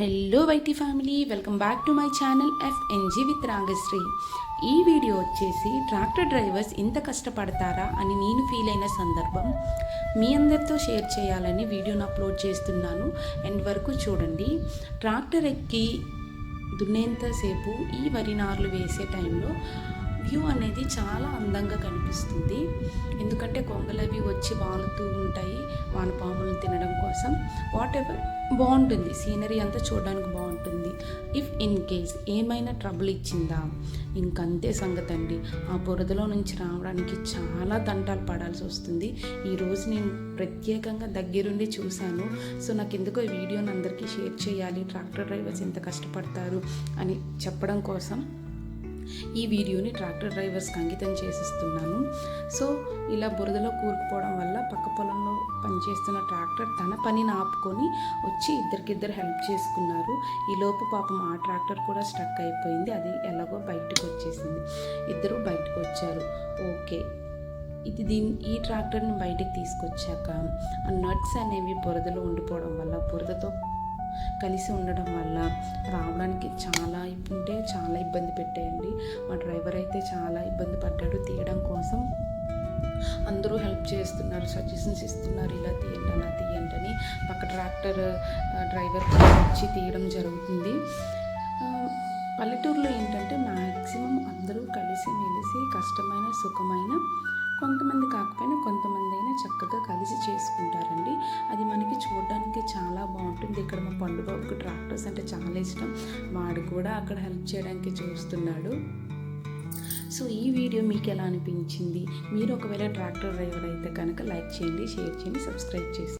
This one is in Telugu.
Hello YT family welcome back to my channel FNG with Ragasri ఈ వీడియో వచ్చేసి ట్రాక్టర్ డ్రైవర్స్ ఇంత కష్టపడతారా అని నేను ఫీల్ అయిన సందర్భం. మీ అందరితో షేర్ చేయాలని వీడియోను అప్లోడ్ చేస్తున్నాను. ఎండ్ వరకు చూడండి. ట్రాక్టర్ ఎక్కి దున్నేంతసేపు ఈ వరి నార్లు వేసే టైంలో వ్యూ అనేది చాలా అందంగా కనిపిస్తుంది. ఎందుకంటే కొంగలు అవి వచ్చి వాలుతూ ఉంటాయి వానపాములను తినడం కోసం. వాట్ ఎవర్ బాగుంటుంది. సీనరీ అంతా చూడడానికి బాగుంటుంది. ఇఫ్ ఇన్ కేస్ ఏమైనా ట్రబుల్ ఇచ్చిందా? ఇంకంతే సంగతి అండి ఆ బురదలో నుంచి రావడానికి చాలా దంటాలు పడాల్సి వస్తుంది. ఈరోజు నేను ప్రత్యేకంగా దగ్గరుండి చూశాను. సో నాకు ఎందుకో ఈ వీడియోని అందరికీ షేర్ చేయాలి. ట్రాక్టర్ డ్రైవర్స్ ఎంత కష్టపడతారు అని చెప్పడం కోసం ఈ వీడియోని ట్రాక్టర్ డ్రైవర్స్కి అంకితం చేసిస్తున్నాను. సో ఇలా బురదలో కూరుకుపోవడం వల్ల పక్క పొలంలో పనిచేస్తున్న ట్రాక్టర్ తన పనిని ఆపుకొని వచ్చి ఇద్దరికిద్దరు హెల్ప్ చేసుకున్నారు. ఈలోపు పాపం ఆ ట్రాక్టర్ కూడా స్టక్ అయిపోయింది. అది ఎలాగో బయటకు వచ్చేసింది. ఇద్దరు బయటకు వచ్చారు. ఓకే. ఇది దీని ఈ ట్రాక్టర్ని బయటికి తీసుకొచ్చాక ఆ నట్స్ అనేవి బురదలో ఉండిపోవడం వల్ల బురదతో కలిసి ఉండడం వల్ల రావడం ఇబ్బంది పెట్టాయండి. మా డ్రైవర్ అయితే చాలా ఇబ్బంది పడ్డాడు తీయడం కోసం. అందరూ హెల్ప్ చేస్తున్నారు సజెషన్స్ ఇస్తున్నారు ఇలా తీయండి అలా తీయండి అని. పక్క ట్రాక్టర్ డ్రైవర్ వచ్చి తీయడం జరుగుతుంది. పల్లెటూరులో ఏంటంటే మ్యాక్సిమం అందరూ కలిసి మెలిసి కష్టమైన సుఖమైన కొంతమంది కాకపోయినా కొంతమంది అయినా చక్కగా కలిసి చేసుకుంటారండి. అది మనకి పండుగకు ట్రాక్టర్స్ అంటే చాలా ఇష్టం. వాడు కూడా అక్కడ హెల్ప్ చేయడానికి చూస్తున్నాడు. సో ఈ వీడియో మీకు ఎలా అనిపించింది? మీరు ఒకవేళ ట్రాక్టర్ డ్రైవర్ అయితే కనుక లైక్ చేయండి షేర్ చేయండి సబ్స్క్రైబ్ చేసి